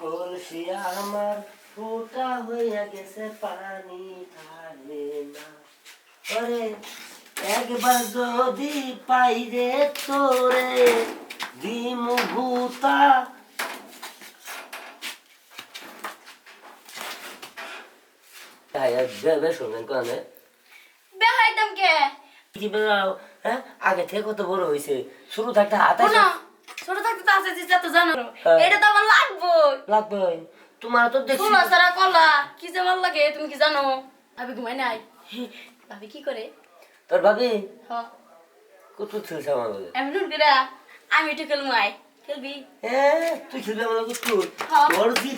কলসি আমার ফুটা হইয়া গেছে পানি থাকে না। ওরে একবার যদি পাই রে তোরে দিমু ভূতা। হ্যাঁ আগে থেকে কত বড় হয়েছে শুরু থাকতে হাতে আছে জিনিসটা তো জানো। হ্যাঁ। এটা তো আমার লাগবো লাগবে তোমার তো দেখছি শোনো সারা কলা কি যে ভালো লাগে তুমি কি জানো? ভাবি ঘুমাই নাই। ভাবি কি করে? তোর ভাবি? হ। কত খেলছে আমার লগে? এমন করে আমি একটু খেলব আই খেলবি? হ্যাঁ তুই খেলবি আমার হ্যাঁ। তোর দি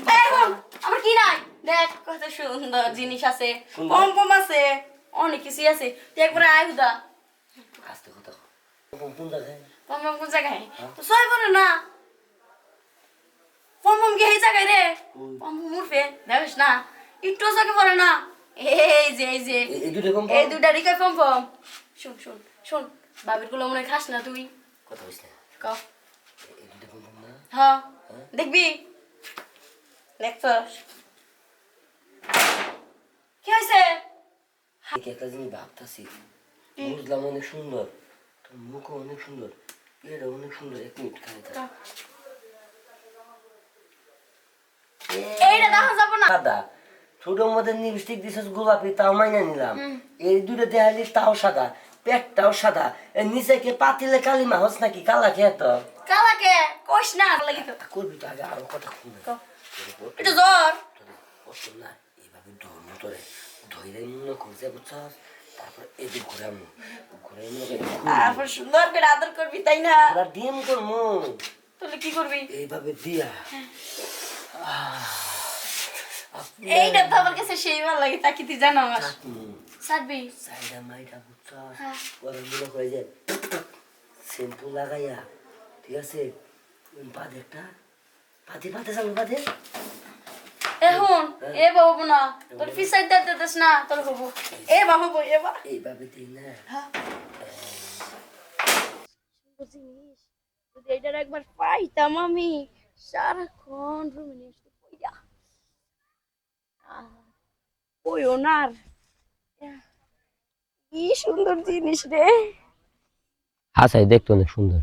আমার কি নাই? দেখ কত সুন্দর জিনিস আছে? পম পম আছে। অনেক কিছু আছে। তুই একবার আয় হুদা। আস্তে কথা কোন জায়গায়? পম পম কোন জায়গায়? তো সবাই বলে না? পম পম কে এই জায়গায় রে? কই? পম পম উঠবে দেখিস না? একটু চোখে পড়ে না? এই যে এই যে। এ- এই দুটো কম এই দুটা রিকাই পম পম শুন শুন শুন বাবিরগুলো মনে খাস না তুই? কথা বলিস না। ক? এই দুটো কম কম না? হ। দেখবি? দেখছস? কি হয়েছে একটা জিনিস ভাবতাছি। বুঝলাম অনেক সুন্দর। মুখও অনেক সুন্দর। এটা অনেক সুন্দর এক মিনিট খালি এইটা দেখা যাব না। সাদা ছোট মধ্যে লিপস্টিক দিছিস গোলাপি তাও মাইনা নিলাম। এই দুটো দেখালি তাও সাদা পেটটাও সাদা। নিচে কে পাতিলে কালি মাহস নাকি? কালা খেয়ে তো? কালাকে কোশ না লাগি তো করবি তো আগে আরও কথা শুনে ক। একটু না এইভাবে ধর্ম তোরে। ধৈর্য মনে করছে বুঝছস? তারপর তারপর সুন্দর করে আদর করবি তাই না? ডিম তাহলে কি করবি? এইভাবে দিয়া। এইটা তো আমার কাছে সেই ভালো লাগে তা কি তুই জানো আমার। সারবি সাইডা মাইডা হ্যাঁ। করে যে শ্যাম্পু লাগাইয়া ঠিক আছে? একটা পাতে পাতে যাব পাতে এখন এ বাবু না তোর ফিসাই দিতে দিস না তোর হবু এ বাবু এ বা। এইভাবে দিই না। জিনিস যদি এটার একবার পাইতাম আমি সারাক্ষণ রুমে নিয়ে আসতে কইয়া কইও না আর। কি সুন্দর জিনিস রে। হাসাই দেখতে অনেক সুন্দর।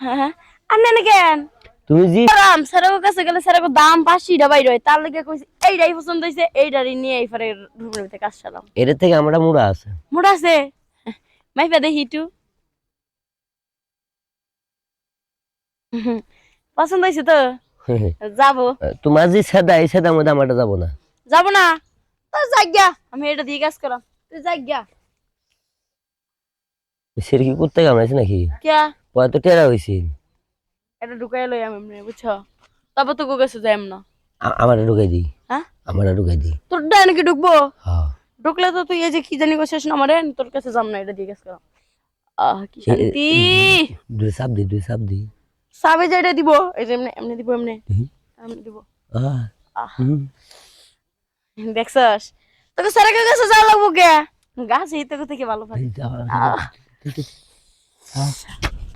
হ্যাঁ আনে কেন? তুমি জি রাম স্যারের কাছে গেলে স্যারের দাম পাঁচশিটা বাইর হয়। তার লেগে কইছি এইটাই পছন্দ হয়েছে এইটারই নিয়ে রুমের ভিতরে কাজ চালাম এর থেকে আমরা মুড়া আছে। মোটা আছে? দেখি একটু। পছন্দ হয়েছে তো? যাব। তোমার যে সেদা এই সেদার মধ্যে আমারটা যাব না। যাব না? তো যাগ্যা আমি এটা দিয়ে কাজ করাম। তুই যাগ্যা সের কি করতে কামড়াইছে নাকি? কিয়া পরে তো টেরা হয়েছে এটা ঢুকাই লই আমি এমনি বুঝছ তারপর তো গেছে যাই না। আমার ঢুকাই দিই হ্যাঁ আমার ঢুকাই দিই তোর ডায় নাকি ঢুকবো। হ্যাঁ ঢুকলে তো তুই এই যে কি জানি করছিস না আমারে তোর কাছে যাম না এটা দিয়ে কাজ করাম আহ কি শান্তি। দুই সাপ দি দুই সাপ দি। সাবে যে এটা দিব। এই যে এমনি এমনি দিব এমনি এমনি দিব। আহ, দেখছস। তোকে স্যারের কাছে যাওয়া লাগবো কে গাছ এই তোকে থেকে ভালো যা,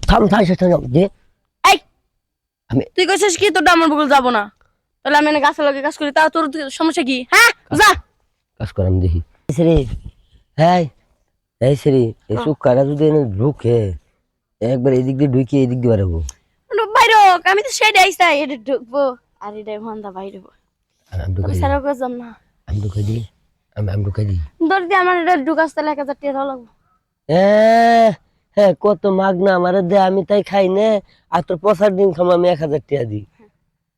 থাম থাম যে এই আমি- তুই কইছিস কি তোর আমার বকুল যাব না। তাহলে আমি এনে গাছের লগে কাজ করি তা তোর সমস্যা কি? হ্যাঁ যা। কাজ করাম দেখি। সেরে হ্যাঁ এই সেরে এই সুকারা যদি এনে ঢুকে একবার এদিক দিয়ে ঢুকে এদিক দিয়ে বেরোবো বাইরে আমি তো সেটাই চাই এটা ঢুকবো। আর এটা ভান্দা বাইরে। আমি কাছে যাম না। আমি ঢুকাই দিই। আমি আমি ঢুকাই দিই। ধর দিয়ে আমার এটা ঢুকাস তাহলে এক হাজার টাকা লাগবো। হ্যাঁ হ্যাঁ কত মাগ না আমার দে আমি তাই খাই নে আর তোর পচার ডিম খাম আমি এক হাজার টাকা দিই।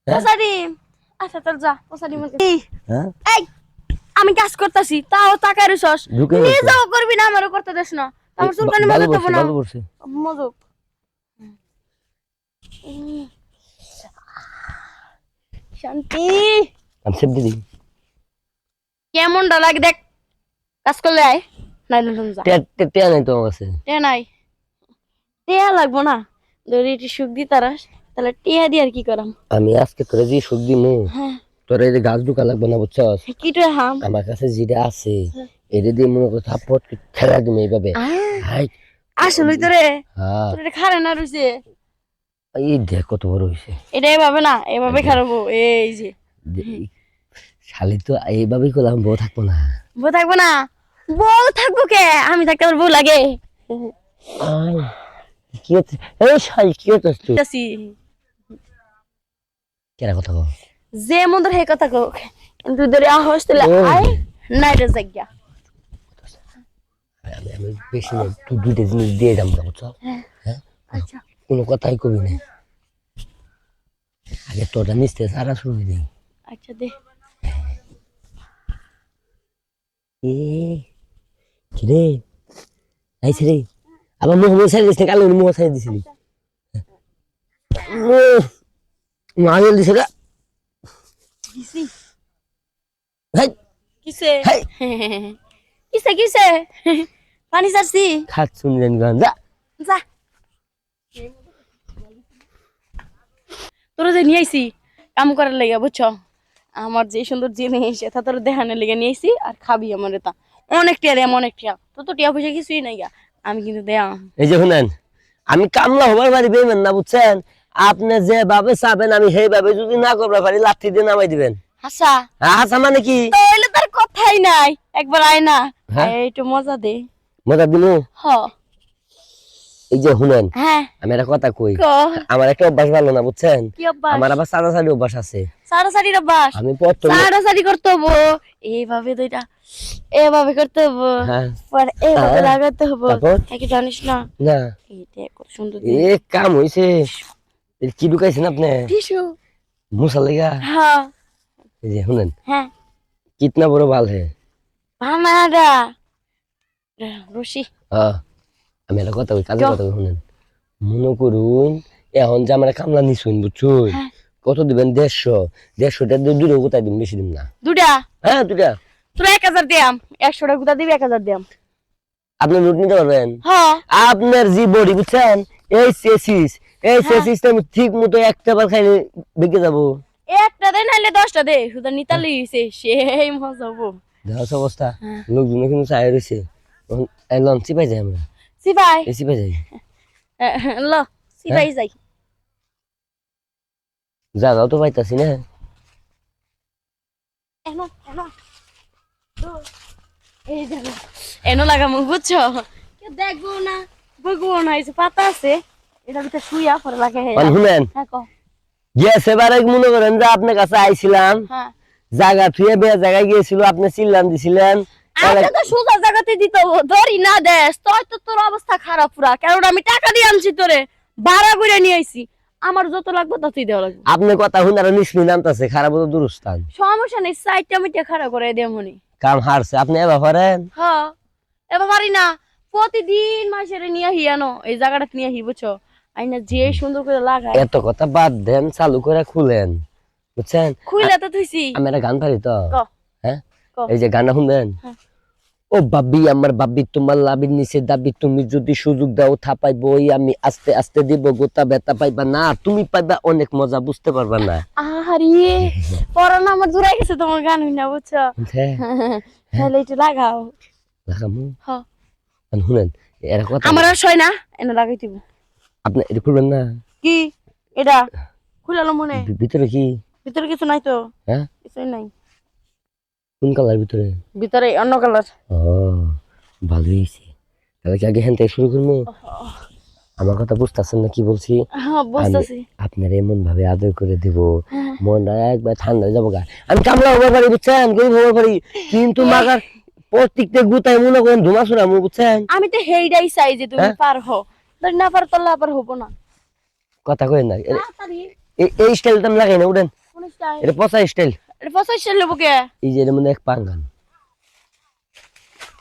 হ্যাঁ? ডিম? আচ্ছা তোর যা ডিম হ্যাঁ? এই আমি কাজ করতেছি তাও টাকা রিসস নিয়ে যাও করবি না আমারও করতে দেস না। আমার ভালো মজা দেবো বলছে না মজুক। শান্তি। আমি সেভ কেমনটা লাগে দেখ কাজ করলে আয় নাই লুন যা। টেয়া নাই তো আমার কাছে। টে নাই। টিয়া লাগবো না। যদি একটু সুখ দি তারাস তাহলে টিয়া দিয়ে আর কি করাম? আমি আজকে তোরে যে সুখ দিমু হ্যাঁ। তোর এই যে গাছ ঢুকা লাগবে না বুঝছস? কি তো হাম? আমার কাছে যেটা আছে এটা দিয়ে মনে করো থাপ্পট খেলা দিমু এইভাবে। হাই। আসলে তোরে? হ্যাঁ। খারে না রইছে? এই দেখ কত বড় হয়েছে এটা এভাবে না এভাবে খারাপো এই যে। শালি তো এইভাবেই করলাম বউ থাকব না। বউ থাকব না? বউ থাকব কে? আমি থাকতে আমার বউ লাগে। কি হচ্ছে এই শাল কি হচ্ছে তুই। আছি। কেনা কথা কও? যে মন্দির হে কথা কোক কিন্তু ধরে আহস তাহলে ও। আয় নাইটে জায়গা আমি আমি বেশি না তুই দুইটা জিনিস দিয়ে দাম না বুঝছ? হ্যাঁ আচ্ছা। কোনো কথাই কবি না আগে তোটা নিচতে সারা শুরু দিই আচ্ছা দে। এ কি রে আইছে রে। আবার মুখ মুখ সাইড দিছিস কালো মুখ সাইড দিছিলি। মাগেল দিছে রে। কিসি? কিসে কিসে? পানি চাচ্ছি খাত শুনলেন গান যা। যা। তোরা যে নিয়ে আইসি কাম করার লেগে বুঝছ? আমার যে সুন্দর জিনিস এটা তোর দেখানোর লেগে নিয়ে আইসি আর খাবি আমার এটা। অনেক টিয়া দেয় অনেক টিয়া। তো তো টিয়া পয়সা কিছুই নাই গা। আমি কিন্তু দেয়া। এই যে শুনেন আমি কামলা হবার বাড়ি বেমেন না বুঝছেন? আপনি যে ভাবে চাবেন আমি সেই ভাবে যদি না করবার পারি লাঠি দিয়ে নামাই দিবেন। হাসা? হাসা মানে কি? তাহলে তার কথাই নাই। একবার আয় না। হ্যাঁ? একটু মজা দে। মজা দিনু হ। এই যে শুনেন হ্যাঁ। আমি একটা কথা কই ক? আমার একটা অভ্যাস ভালো না বুঝছেন? আমার আবার সাদা সাদি অভ্যাস আছে। সাড়া সাড়ির অভ্যাস? আমি প্রথমে সাড়া সাড়ি করতে হব। এইভাবে দুইটা এভাবে করতে হব। হ্যাঁ। পর এইভাবে হ্যাঁ। লাগাতে হব। কি জানিস না? না। এই দেখ সুন্দর এ কাম হইছে। কি ঢুকাইছেন আপনি? টিসু মুসা লেগা? হ্যাঁ। এই যে শুনেন হ্যাঁ। কিতনা বড় বাল হে। ভানাডা রশি। হ্যাঁ। আমি একটা কথা কই কাজে ক। কথা শুনেন। মনে করুন এখন যে আমার কামলা নিছুন বুঝছুন? হ্যাঁ। কত দিবেন? দেড়শো। দেড়শো টাকা দুটো কোথায় দিন বেশি দিন না। দুটা হ্যাঁ দুটা তোরা এক হাজার দিয়াম একশো টাকা দিবি এক হাজার দিয়াম আপনি নোট নিতে পারবেন? হ্যাঁ। আপনার যে বডি বুঝছেন? এই সেসিস এই সেসিস আমি ঠিক মতো একটা বার খাইলে বেঁকে যাব। একটা দে নাইলে দশটা দে। সুদা নিতালি হইছে সেই মজা হব। অবস্থা। হ্যাঁ। লোকজনে কিন্তু চাই রয়েছে লঞ্চি পাই যাই আমরা। সিপাই এসি পাই যাই ল সিপাই যাই জাগাও তো পাইতাছি না এনো এনো এই জানো এনো লাগামু বুঝছ কেউ দেখব না বুঝব না এই পাতা আছে এটা ভিতরে শুইয়া পরে লাগে শুনেন হ্যাঁ। গিয়েছে বারে মনে করেন যে আপনার কাছে আইছিলাম হ্যাঁ জায়গা থুয়ে বে জায়গায় গিয়েছিল আপনি চিল্লান দিছিলেন তো সোজা জায়গাতে দিত ধরি না দেশ তোর তো তোর অবস্থা খারাপ পুরা কারণ আমি টাকা দিয়ে আনছি তোরে ভাড়া করে নিয়ে আইছি আমার যত লাগবে ততই দেওয়া লাগবে। আপনার কথা নামতাছে খারাপ দুরস্থান সমস্যা নেই সাইডটা খারাপ করে দেব মনি। কাম হারছে আপনি এবার পারেন হ্যাঁ এবার পারি না প্রতিদিন মাসের নিয়ে হিয়ানো এই জায়গাটা নিয়ে হি বুঝছ? আইনা যে সুন্দর করে লাগায়। এত কথা বাদ দেন চালু করে খুলেন বুঝছেন? খুইলে তো তুইছি আমি একটা গান পারি তো? হ্যাঁ। এই যে গানটা শুনবেন হ্যাঁ। ও বাবি আমার বাবি তোমার লাভির নিচে দাবি তুমি যদি সুযোগ দাও থাপাইব ওই আমি আস্তে আস্তে দিব গোতা বেতা পাইবা না তুমি পাইবা অনেক মজা বুঝতে পারবা না। পড়ানো আমার দূরাই গেছে তোমার গান না বুঝছ? হ্যাঁ। তাহলে একটু লাগাও। লাগামু? হ্যাঁ শুনেন এরা কথা আমার আর সয় না এনে লাগাই দিব। আপনি এটা খুলবেন না? কি? এটা? খুলালো মনে? ভিতরে কি? ভিতরে কিছু নাই তো? হ্যাঁ? কিছুই নাই। কোন কালার ভিতরে? ভিতরে অন্য কালার। ও ভালো হয়েছে। তাহলে কি আগে হ্যান থেকে শুরু করব? আমার কথা বুঝতেছেন না কি বলছি? হ্যাঁ আপনার এমন ভাবে আদর করে দিব। হ্যাঁ। মনটা একবার ঠান্ডা হয়ে যাব গা। আমি কামলা হবার পারি বুঝছেন? গরিব হবার পারি। কিন্তু মাগার প্রত্যেকটা গুতায় মনে করেন ধুমা মু বুঝছেন? আমি তো হেইডাই চাই যে তুমি হ্যাঁ? পার হো না পার আবার হব না। কথা কই না। এই স্টাইলটা আমি লাগাই না উঠেন। এটা পচা স্টাইল এটা পঁচাশি লেবু কে এই যে এর মধ্যে এক পাঙ্গান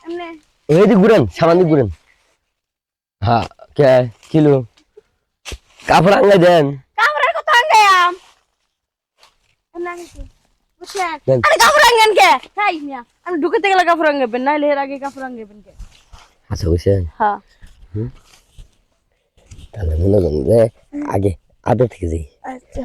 এমনি এই দিক ঘুরেন সামান দিক ঘুরেন হ্যাঁ কে কিলো কাপড় আঙ্গাই দেন কামড়ের কথা বুঝছেন দেন। আরে কাপড় আঙ্গান কে তাই মিয়া আমি ঢুকে গেলে কাপড় আঙ্গাবেন নাইলে এর আগে কাপড় আঙ্গাবেন কে আচ্ছা বুঝছেন হ্যাঁ তাহলে মনে করেন আগে আদর থেকে যাই আচ্ছা